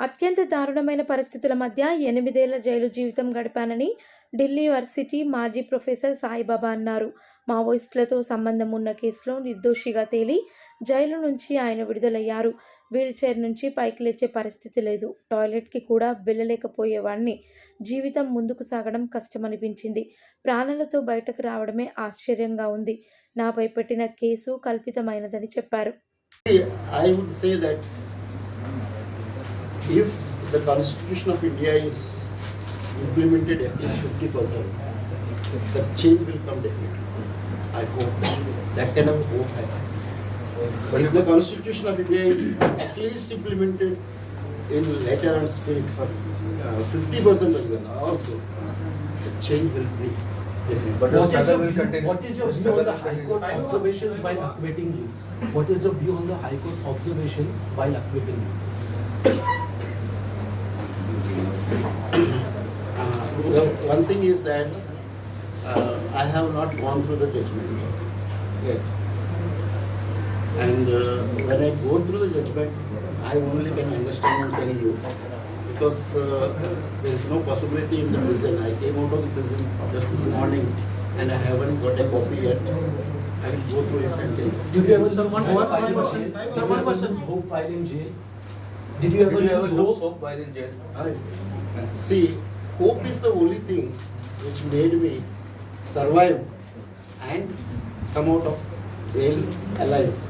అత్యంత దారుణమైన పరిస్థితుల మధ్య ఎనిమిదేళ్ళ జైలు జీవితం గడిపానని ఢిల్లీ వర్సిటీ మాజీ ప్రొఫెసర్ సాయిబాబా అన్నారు. మావోయిస్టులతో సంబంధం ఉన్న కేసులో నిర్దోషిగా తేలి జైలు నుంచి ఆయన విడుదలయ్యారు. వీల్చైర్ నుంచి పైకి లేచే పరిస్థితి లేదు. టాయిలెట్కి కూడా వెళ్ళలేకపోయేవాడిని జీవితం ముందుకు సాగడం కష్టమనిపించింది. ప్రాణాలతో బయటకు రావడమే ఆశ్చర్యంగా ఉంది. నాపై పెట్టిన కేసు కల్పితమైనదని చెప్పారు. I would say that if the Constitution of India is implemented at least 50%, the change will come definitely. I hope that kind of hope I have. But if the Constitution of India is at least implemented in letter and spirit for uh, 50% of the also, the change will be definitely. But What is your will continue. What is your view on the High. Court observations while acquitting you? What is your view on the High Court observations while acquitting you? Uh, the one thing is that uh, I have not gone through the judgment yet. And uh, when I go through the judgment, I only can understand and tell you because uh, there is no possibility in the prison. I came out of the prison just this morning and I haven't got a copy yet. I will go through it and tell you. Did you ever Sir, lose one- hope one- while one in question. Sir, one question. hope while in jail? Did you ever Did you ever lose hope? hope while in jail? See, hope is the only thing which made me survive and come out of jail alive.